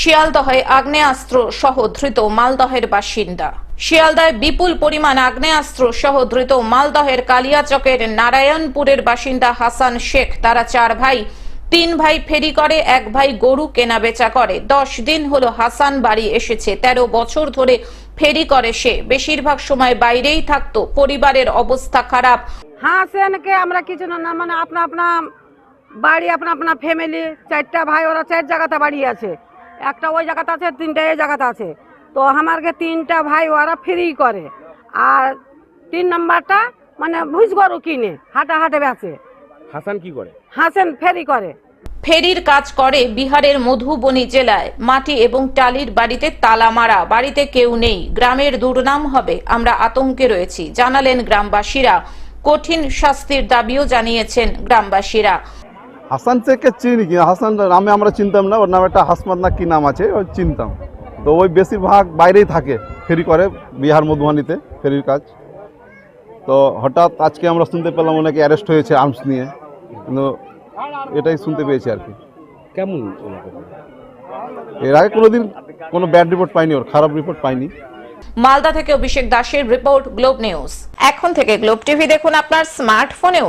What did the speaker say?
শিয়ালদহে আগ্নেয়াস্ত্র সহ ধৃত মালদহের বাসিন্দা। শিয়ালদায় বিপুল পরিমাণ আগ্নেয়াস্ত্র সহ ধৃত মালদহের কালিয়াচকের নারায়ণপুরের বাসিন্দা হাসান শেখ। তারা চার ভাই, তিন ভাই ফেরি করে, এক ভাই গরু কেনা বেচা করে। দশ দিন হলো হাসান বাড়ি এসেছে। তেরো বছর ধরে ফেরি করে সে। বেশিরভাগ সময় বাইরেই থাকতো। পরিবারের অবস্থা খারাপ। হাসেনকে আমরা কিছু না মানে আপনা আপনা বাড়ি, আপনা আপনা ফ্যামিলি চারটা ভাই, ওরা চার জায়গাতে বাড়ি আছে। একটা ওই জায়গাতে আছে তিনটা এই জায়গাতে আছে। তো আমারকে তিনটা ভাই ওরা ফ্রি করে। আর তিন নম্বরটা মানে ভুজ গরু কিনে হাটে হাটে বেচে। হাসান কি করে? হাসেন ফেরি করে। ফেরির কাজ করে বিহারের মধুবনী জেলায় মাটি এবং টালির বাড়িতে তালা মারা বাড়িতে কেউ নেই গ্রামের দুর্নাম হবে আমরা আতঙ্কে রয়েছি জানালেন গ্রামবাসীরা। কঠিন শাস্তির দাবিও জানিয়েছেন গ্রামবাসীরা। হাসান শেখকে চিনি কি হাসান নামে আমরা চিনতাম না ওর নামে একটা হাসমাত না কি নাম আছে ওই চিনতাম। তো ওই বেশিরভাগ বাইরেই থাকে ফেরি করে বিহার মধুবানিতে ফেরির কাজ। তো হঠাৎ আজকে আমরা শুনতে পেলাম ওনাকে অ্যারেস্ট হয়েছে আর্মস নিয়ে। কিন্তু এটাই শুনতে পেয়েছি আর কি। কেমন এর আগে কোনোদিন কোনো ব্যাড রিপোর্ট পাইনি ওর খারাপ রিপোর্ট পাইনি। মালদা থেকে অভিষেক দাসের রিপোর্ট গ্লোব নিউজ। এখন থেকে গ্লোব টিভি দেখুন আপনার স্মার্টফোনেও